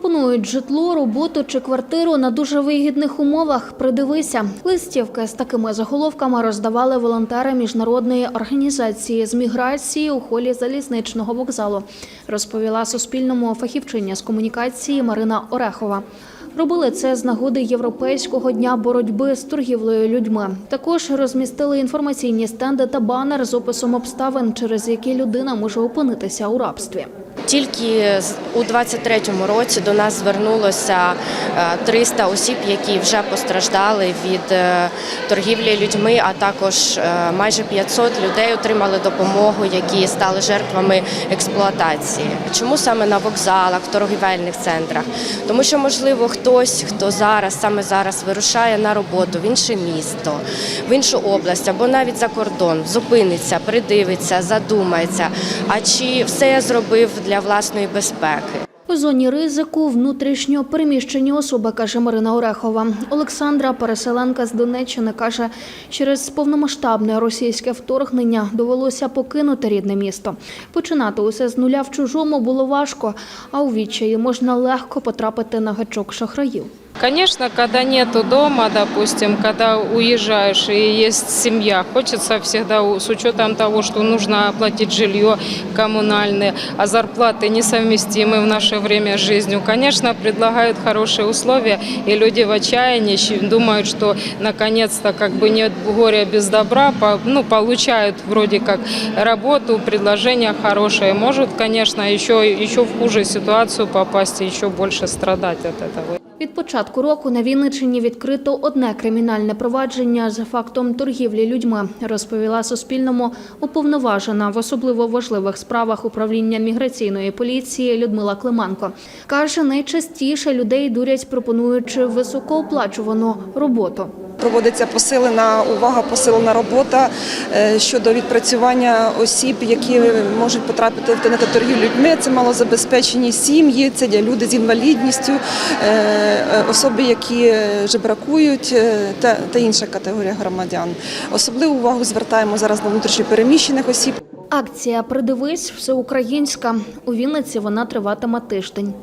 Пропонують житло, роботу чи квартиру на дуже вигідних умовах. Придивися. Листівки з такими заголовками роздавали волонтери міжнародної організації з міграції у холі залізничного вокзалу, розповіла Суспільному фахівчиня з комунікації Марина Орехова. Робили це з нагоди Європейського дня боротьби з торгівлею людьми. Також розмістили інформаційні стенди та банер з описом обставин, через які людина може опинитися у рабстві. Тільки у 23-му році до нас звернулося е, 300 осіб, які вже постраждали від е, торгівлі людьми, а також е, майже 500 людей отримали допомогу, які стали жертвами експлуатації. Чому саме на вокзалах, в торгівельних центрах? Тому що, можливо, хтось, хто зараз, саме зараз вирушає на роботу в інше місто, в іншу область або навіть за кордон, зупиниться, придивиться, задумається. А чи все я зробив для власної безпеки? У зоні ризику внутрішньо переміщені особи, каже Марина Орехова. Олександра, переселенка з Донеччини, каже, через повномасштабне російське вторгнення довелося покинути рідне місто. Починати усе з нуля в чужому було важко, а у відчаї можна легко потрапити на гачок шахраїв. Конечно, когда нету дома, допустим, когда уезжаешь и есть семья, хочется всегда, с учетом того, что нужно оплатить жилье коммунальное, а зарплаты несовместимы в наше время с жизнью, конечно, предлагают хорошие условия, и люди в отчаянии думают, что наконец-то как бы нет горя без добра, ну, получают вроде как работу, предложение хорошее, может, конечно, еще, еще в хуже ситуацию попасть и еще больше страдать от этого. Від початку року на Вінниччині відкрито одне кримінальне провадження за фактом торгівлі людьми, розповіла Суспільному уповноважена в особливо важливих справах управління міграційної поліції Людмила Клименко. Каже, найчастіше людей дурять, пропонуючи високооплачувану роботу. Проводиться посилена увага, посилена робота е, щодо відпрацювання осіб, які можуть потрапити в торгівлю людьми. Це малозабезпечені сім'ї, це люди з інвалідністю, е, особи, які жебракують е, та, та інша категорія громадян. Особливу увагу звертаємо зараз на внутрішньопереміщених осіб. Акція Придивись всеукраїнська. У Вінниці вона триватиме тиждень.